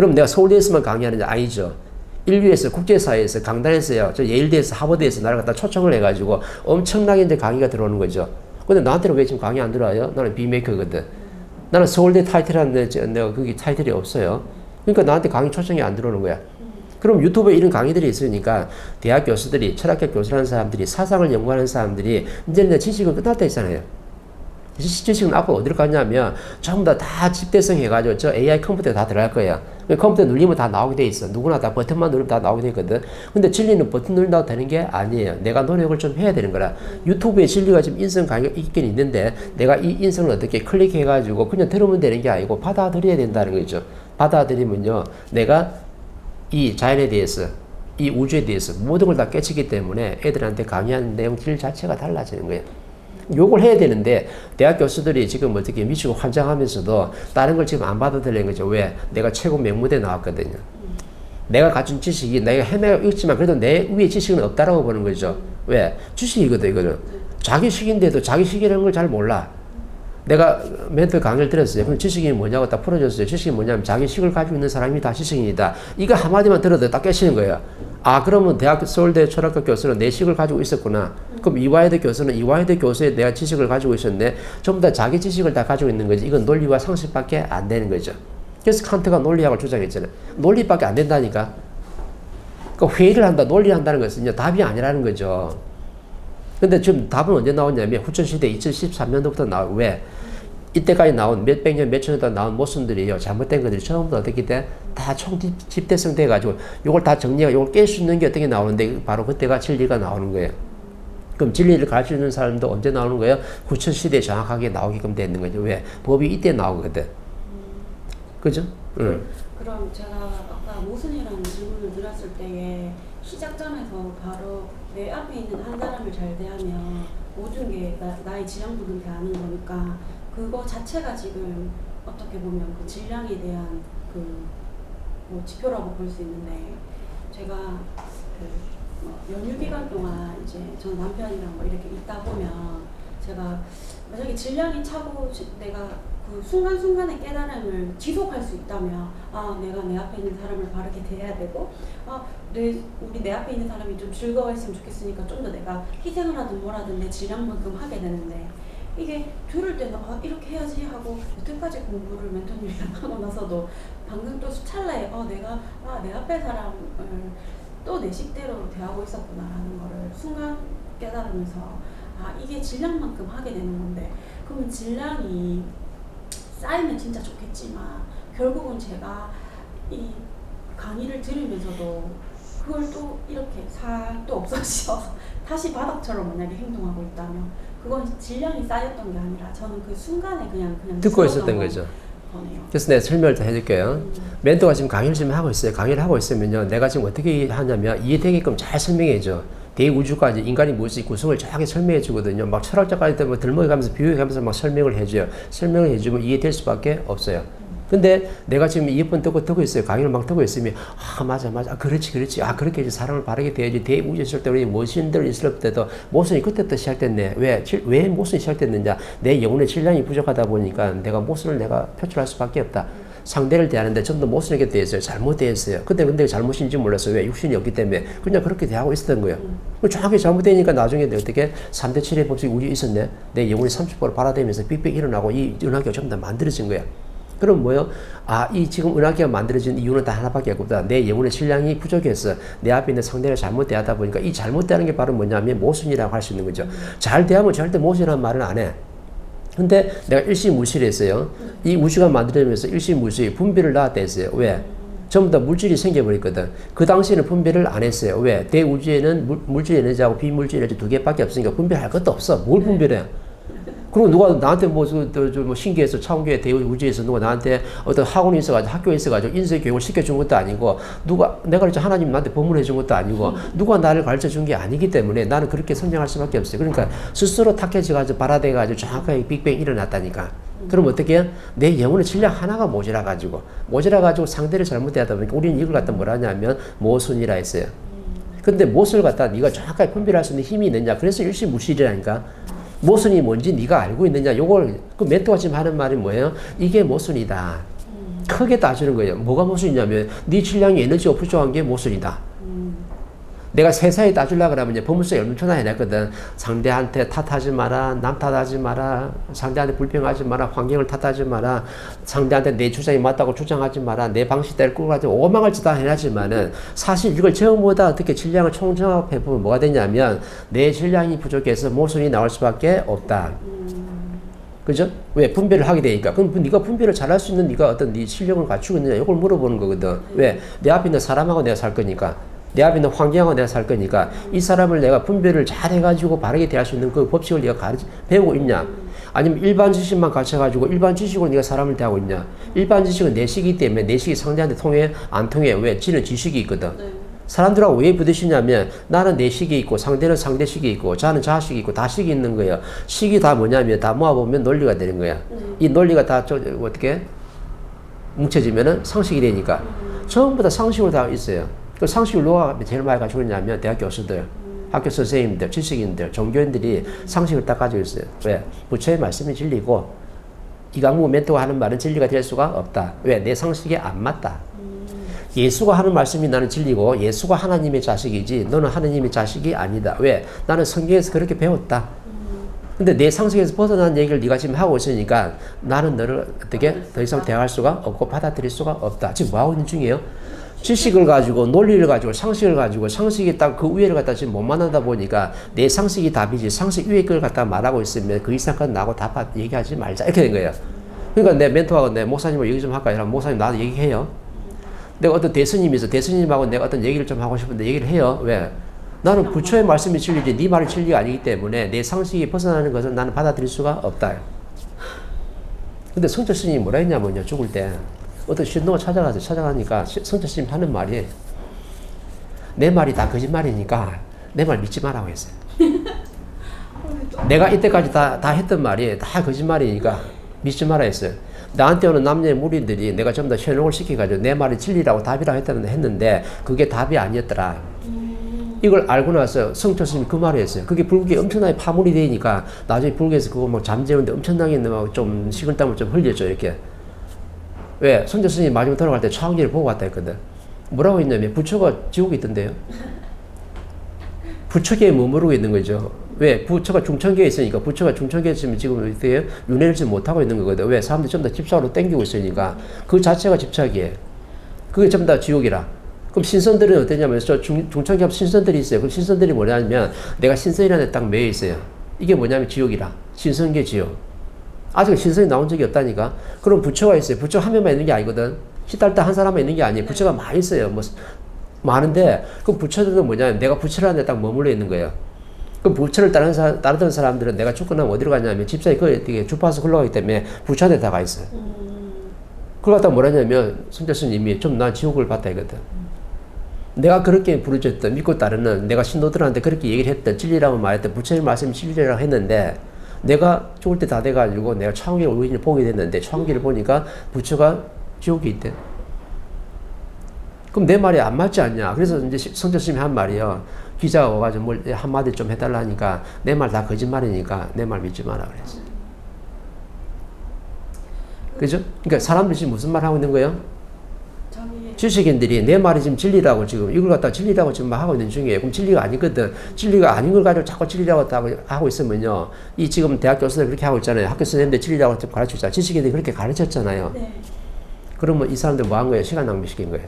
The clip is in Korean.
그럼 내가 서울대에서만 강의하느냐? 아니죠. 인류에서 국제사회에서 강단에서요, 저 예일대에서 하버드에서 나를 갖다 초청을 해가지고 엄청나게 이제 강의가 들어오는 거죠. 근데 나한테는 왜 지금 강의 안 들어와요? 나는 비메이커거든. 나는 서울대 타이틀하는데 저- 내가 거기 타이틀이 없어요. 그러니까 나한테 강의 초청이 안 들어오는 거야. 그럼 유튜브에 이런 강의들이 있으니까 대학 교수들이 철학교 교수라는 사람들이 사상을 연구하는 사람들이 이제는 지식은 끝났다 했잖아요. 지- 지식은 앞으로 어디로 가냐면 전부 다 다 집대성 해가지고 저 AI 컴퓨터에 다 들어갈 거야. 그 컴퓨터 눌리면 다 나오게 돼 있어. 누구나 다 버튼만 누르면 다 나오게 돼 있거든. 근데 진리는 버튼 누른다고 되는 게 아니에요. 내가 노력을 좀 해야 되는 거라. 유튜브에 진리가 지금 인성 가격 있긴 있는데 내가 이 인성을 어떻게 클릭해가지고 그냥 들으면 되는 게 아니고 받아들여야 된다는 거죠. 받아들이면요. 내가 이 자연에 대해서 이 우주에 대해서 모든 걸 다 깨치기 때문에 애들한테 강의하는 내용 질 자체가 달라지는 거예요. 욕을 해야 되는데 대학 교수들이 지금 어떻게 미치고 환장하면서도 다른 걸 지금 안 받아들이는 거죠. 왜? 내가 최고 명무대 나왔거든요. 내가 가진 지식이 내가 헤매고 있지만 그래도 내 위에 지식은 없다라고 보는 거죠. 왜? 지식이거든 이거는. 자기 식인데도 자기 식이라는 걸 잘 몰라. 내가 멘토 강의를 들었어요. 그럼 지식이 뭐냐고 딱 풀어줬어요. 지식이 뭐냐면 자기 식을 가지고 있는 사람이 다 지식인이다. 이거 한마디만 들어도 딱 깨시는 거예요. 아, 그러면 대학 서울대 철학과 교수는 내 식을 가지고 있었구나. 그럼 이화여대 교수는 이화여대 교수에 내가 지식을 가지고 있었네. 전부 다 자기 지식을 다 가지고 있는 거지. 이건 논리와 상식밖에 안 되는 거죠. 그래서 칸트가 논리학을 주장했잖아요. 논리밖에 안 된다니까. 그 회의를 한다, 논리를 한다는 것은 이제 답이 아니라는 거죠. 근데 지금 답은 언제 나오냐면 후천시대 2013년도부터 나오고 왜? 이때까지 나온 몇백 년, 몇천 년 동안 나온 모순들이요. 잘못된 것들이 처음부터 어떻게 돼? 다 총집대성 돼가지고 요걸 다 정리하고 요걸 깰 수 있는 게 어떻게 나오는데 바로 그때가 진리가 나오는 거예요. 그럼 진리를 가르쳐 주는 사람도 언제 나오는 거예요? 후천 시대에 정확하게 나오게끔 되는 거죠. 왜? 법이 이때 나오거든. 그죠? 응. 그럼 제가 아까 모순이라는 질문을 드렸을 때에 시작점에서 바로 내 앞에 있는 한 사람을 잘 대하면 모든 게 나, 나의 질량부는 대하는 거니까 그거 자체가 지금 어떻게 보면 그 질량에 대한 그 뭐 지표라고 볼 수 있는데 제가 그뭐 연휴 기간 동안 이제 전 남편이랑 뭐 이렇게 있다 보면 제가 만약에 질량이 차고 지- 내가 그 순간순간의 깨달음을 지속할 수 있다면 아 내가 내 앞에 있는 사람을 바르게 대해야 되고 아 내 우리 내 앞에 있는 사람이 좀 즐거워했으면 좋겠으니까 좀 더 내가 희생을 하든 뭐라든 내 질량만큼 하게 되는데 이게 들을 때는 아 이렇게 해야지 하고 여태까지 공부를 멘토님이랑 하고 나서도 방금 또 찰나에 어 내가 아 내 앞에 사람을 또 내 식대로 대하고 있었구나라는 거를 순간 깨달으면서 아 이게 질량만큼 하게 되는 건데 그러면 질량이 쌓이면 진짜 좋겠지만 결국은 제가 이 강의를 들으면서도 그걸 또 이렇게 살 또 없어져 다시 바닥처럼 만약에 행동하고 있다면 그건 질량이 쌓였던 게 아니라 저는 그 순간에 그냥 그냥 듣고 있었던 거죠. 거네요. 그래서 내가 설명을 더 해줄게요. 음. 멘토가 지금 강의를 지금 하고 있어요. 강의를 하고 있으면요. 내가 지금 어떻게 하냐면 이해되게끔 잘 설명해줘. 대우주까지 인간이 무엇이 구성을 정확히 설명해 주거든요. 막 철학자까지 때문에 들먹이 가면서 비유해 가면서 막 설명을 해줘요. 설명을 해주면 이해될 수밖에 없어요. 근데 내가 지금 이어폰 듣고 듣고 있어요. 강의를 막 듣고 있으면 아 맞아 맞아. 아, 그렇지 그렇지. 아 그렇게 이제 사람을 바르게 대야지. 대우주 있을 때 우리 모신들 있을 때도 모순이 그때부터 시작됐네. 왜? 왜 모순이 시작됐느냐? 내 영혼의 질량이 부족하다 보니까 내가 모순을 내가 표출할 수밖에 없다. 상대를 대하는데 전부 다 모순에게 대했어요. 잘못 대했어요. 근데 근데 잘못인지 몰랐어요. 왜? 육신이 없기 때문에. 그냥 그렇게 대하고 있었던 거예요. 그 정확히 잘못되니까 나중에 어떻게 3대 7의 법칙이 우리 있었네? 내 영혼이 30% 발화되면서 빅뱅 일어나고 이 은하계가 전부 다 만들어진 거야 그럼 뭐요? 아, 이 지금 은하계가 만들어진 이유는 다 하나밖에 없다. 내 영혼의 질량이 부족해서 내 앞에 있는 상대를 잘못 대하다 보니까 이 잘못 대하는 게 바로 뭐냐면 모순이라고 할 수 있는 거죠. 잘 대하면 절대 모순이라는 말은 안 해. 근데 내가 일시무시를 했어요. 이 우주가 만들어지면서 일시무시 분비를 나왔다 했어요. 왜? 전부 다 물질이 생겨버렸거든. 그 당시에는 분배를 안 했어요. 왜? 대우주에는 물, 물질 에너지하고 비물질 에너지 두 개밖에 없으니까 분배할 것도 없어. 뭘 분배를 해? 그리고 누가 나한테 뭐, 저, 뭐 신기해서 차원교회 대우 우주에서 누가 나한테 어떤 학원이 있어가지고 학교에 있어가지고 인쇄 교육을 시켜준 것도 아니고 누가 내가 그렇죠 하나님 나한테 법문해 준 것도 아니고 누가 나를 가르쳐 준 게 아니기 때문에 나는 그렇게 성장할 수밖에 없어요. 그러니까 스스로 탁해져가지고 발화돼가지고 정확하게 빅뱅 일어났다니까. 그럼 어떻게 해요? 내 영혼의 질량 하나가 모자라가지고 모자라가지고 상대를 잘못대하다 보니까 우리는 이걸 갖다 뭐라 하냐면 모순이라 했어요. 근데 무엇을 갖다 네가 정확하게 분별할 수 있는 힘이 있느냐? 그래서 일시무실이라니까. 모순이 뭔지 네가 알고 있느냐? 요걸 그 멘토가 지금 하는 말이 뭐예요? 이게 모순이다. 크게 따지는 거예요. 뭐가 모순이냐면 네 질량이 에너지가 부족한 게 모순이다. 음. 내가 세사에 따지려고 그러면 이제 법무서에 엄청나 해냈거든. 상대한테 탓하지 마라, 남 탓하지 마라, 상대한테 불평하지 마라, 환경을 탓하지 마라, 상대한테 내 주장이 맞다고 주장하지 마라, 내 방식대로 가지 오망을 짓다 해놨지만은 사실 이걸 전부다 어떻게 질량을 총정합해보면 뭐가 되냐면 내 질량이 부족해서 모순이 나올 수밖에 없다. 그죠? 왜 분배를 하게 되니까 그럼 네가 분배를 잘할 수 있는 네가 어떤 네 실력을 갖추고 있느냐 이걸 물어보는 거거든. 왜? 내 앞에 있는 사람하고 내가 살 거니까. 내 앞에 있는 환경하고 내가 살 거니까 이 사람을 내가 분배를 잘 해가지고 바르게 대할 수 있는 그 법칙을 네가 가르치 배우고 있냐? 아니면 일반 지식만 갖춰가지고 일반 지식으로 네가 사람을 대하고 있냐? 일반 지식은 내식이기 때문에 내식이 상대한테 통해 안 통해 왜? 지는 지식이 있거든. 네. 사람들하고 왜 부딪히냐면 나는 내 식이 있고 상대는 상대 식이 있고 자는 자식이 있고 다 식이 있는 거예요. 식이 다 뭐냐면 다 모아보면 논리가 되는 거야. 네. 이 논리가 다 저, 어떻게 뭉쳐지면은 상식이 되니까 전부 다 상식으로 다 있어요. 그 상식을 누가 제일 많이 가지고 있냐면 대학 교수들, 학교 선생님들, 지식인들, 종교인들이 상식을 다 가지고 있어요. 왜? 부처의 말씀이 진리고 이강무 멘토가 하는 말은 진리가 될 수가 없다. 왜? 내 상식에 안 맞다. 예수가 하는 말씀이 나는 진리고 예수가 하나님의 자식이지 너는 하나님의 자식이 아니다. 왜? 나는 성경에서 그렇게 배웠다. 근데 내 상식에서 벗어난 얘기를 네가 지금 하고 있으니까 나는 너를 어떻게 더 이상 대할 수가 없고 받아들일 수가 없다. 지금 뭐 하고 있는 중이에요? 지식을 가지고 논리를 가지고 상식을 가지고 상식이 딱 그 위에를 갖다 지금 못 만나다 보니까 내 상식이 답이지 상식 위에 걸 갖다 말하고 있으면 그 이상 건 나하고 답 얘기하지 말자 이렇게 된 거예요. 그러니까 내 멘토하고 내 목사님하고 얘기 좀 할까 이러면 목사님 나도 얘기해요. 내가 어떤 대스님이 있어 대스님하고 내가 어떤 얘기를 좀 하고 싶은데 얘기를 해요. 왜? 나는 부처의 말씀이 진리지 네 말이 진리가 아니기 때문에 내 상식이 벗어나는 것을 나는 받아들일 수가 없다. 근데 성철 스님이 뭐라 했냐면요 죽을 때 어떤 신도가 찾아가서 찾아가니까 스님 하는 말이 내 말이 다 거짓말이니까 내 말 믿지 말라고 했어요. 내가 이때까지 다, 다 했던 말이 다 거짓말이니까 믿지 말라 했어요. 나한테 오는 남녀의 무리들이 내가 전부 다 현혹을 시켜가지고 내 말이 진리라고 답이라고 했다는 했는데 그게 답이 아니었더라. 이걸 알고 나서 성철 스님이 그 말을 했어요. 그게 불국에 엄청나게 파문이 되니까 나중에 불국에서 그거 막 잠재우는데 엄청나게 막좀 식은땀을 좀 흘렸죠, 이렇게. 왜? 손재 스님이 마지막 돌아갈 때 차원기를 보고 왔다 했거든. 뭐라고 했냐면 부처가 지옥에 있던데요. 부처계에 머무르고 있는 거죠. 왜? 부처가 중천계에 있으니까 부처가 중천계에 있으면 지금 어때요? 윤회를 지금 못하고 있는 거거든. 왜? 사람들이 전부 다 집착으로 땡기고 있으니까 그 자체가 집착이에요. 그게 전부 다 지옥이라. 그럼 신선들은 어떠냐면 저 중, 중천계 앞 신선들이 있어요. 그럼 신선들이 뭐냐면 내가 신선이라는 데딱 매여 있어요. 이게 뭐냐면 지옥이라. 신선계 지옥. 아직 신선이 나온 적이 없다니까. 그럼 부처가 있어요. 부처 한 명만 있는 게 아니거든. 시달다 한 사람만 있는 게 아니에요. 부처가 많이 있어요. 뭐 많은데 그 부처들은 뭐냐면 내가 부처라는 데 딱 머물러 있는 거예요. 그 부처를 따르는 사, 따르던 사람들은 내가 죽고 나면 어디로 가냐면 집사에 그 되게 주파수 흘러가기 때문에 부처한테 다 가 있어요. 그걸 갖다 뭐라냐면 손자 스님이 좀난 지옥을 봤다 이거든. 내가 그렇게 부르짖던 믿고 따르는 내가 신도들한테 그렇게 얘기를 했던 진리라고 말했던 부처님 말씀이 진리라고 했는데 내가 죽을 때 다 돼가지고 내가 창기를 우연히 보게 됐는데 창기를 보니까 부처가 지옥에 있대. 그럼 내 말이 안 맞지 않냐? 그래서 이제 성철 스님이 한 말이요. 기자가 와가지고 뭘 한마디 좀 해달라니까 내 말 다 거짓말이니까 내 말 믿지 마라 그랬어요. 그죠? 그러니까 사람들이 무슨 말 하고 있는 거예요? 지식인들이 내 말이 지금 진리라고 지금 이걸 갖다 진리라고 지금 막 하고 있는 중이에요. 그럼 진리가 아니거든. 진리가 아닌 걸 가지고 자꾸 진리라고 하고- 하고 있으면요. 이 지금 대학 교수들 그렇게 하고 있잖아요. 학교 선생님들 진리라고 가르치고 있잖아요. 지식인들이 그렇게 가르쳤잖아요. 네. 그러면 이 사람들 뭐 한 거예요? 시간 낭비시킨 거예요.